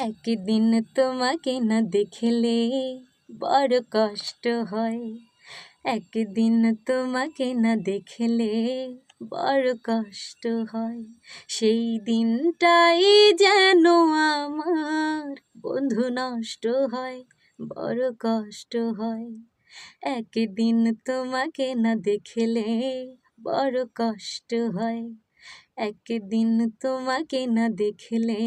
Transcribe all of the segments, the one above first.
একদিন তোমাকে না দেখলে বড় কষ্ট হয়। একদিন তোমাকে না দেখলে বড় কষ্ট হয়। সেই দিনটাই যেন আমার বন্ধু নষ্ট হয়, বড় কষ্ট হয়। একদিন তোমাকে না দেখলে বড় কষ্ট হয়। একদিন তোমাকে না দেখলে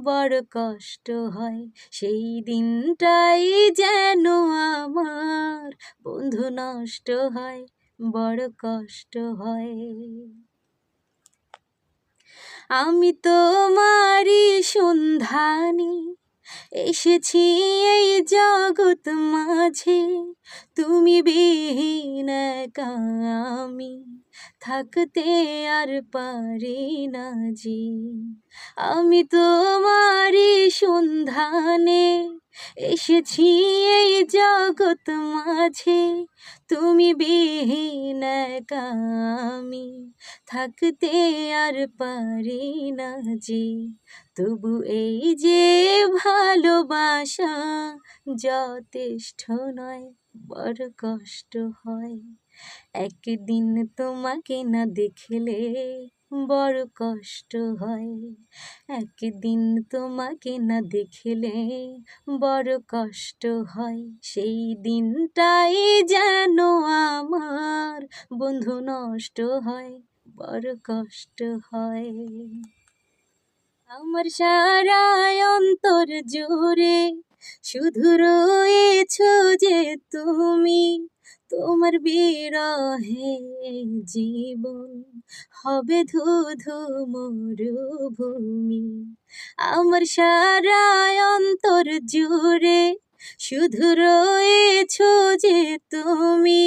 বড় কষ্ট হয়। সেই দিনটাই যেন আমার বন্ধু নষ্ট হয়, বড় কষ্ট হয়। আমি তোমারই সন্ধানী, এসেছি এই জগৎ মাঝে। তুমি বিহীন আমি। থাকতে আর পারি না জি আমি তোমারই সন্ধানে এসেছি এই জগৎ মাঝে, তুমি বিহীন একা আমি থাকতে আর পারি না যে। তবু এই যে ভালোবাসা যথেষ্ট নয়, বড় কষ্ট হয়। একদিন তোমাকে না দেখলে বড় কষ্ট হয়। একদিন তোমাকে না দেখলে বড় কষ্ট হয়। সেই দিনটাই যেন আমার বন্ধু নষ্ট হয়, বড় কষ্ট হয়। আমার সারা অন্তর জুড়ে শুধু রয়েছ যে তুমি। তোমার বিরহে জীবন হবে ধুধু মরুভূমি। আমার সারা অন্তর জুড়ে শুধু রয়েছ যে তুমি,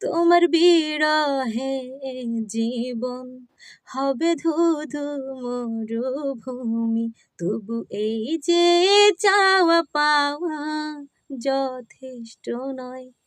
তোমার বিরহে জীবন হবে ধুধু মরুভূমি। তবু এই যে চাওয়া পাওয়া যথেষ্ট নয়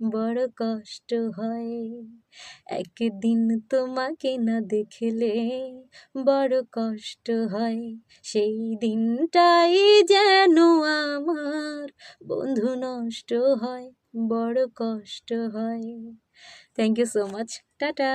বড় কষ্ট হয়। একদিন তোমাকে না দেখলে বড় কষ্ট হয়। সেই দিনটাই যেন আমার বন্ধু নষ্ট হয়, বড় কষ্ট হয়। Thank you so much tata.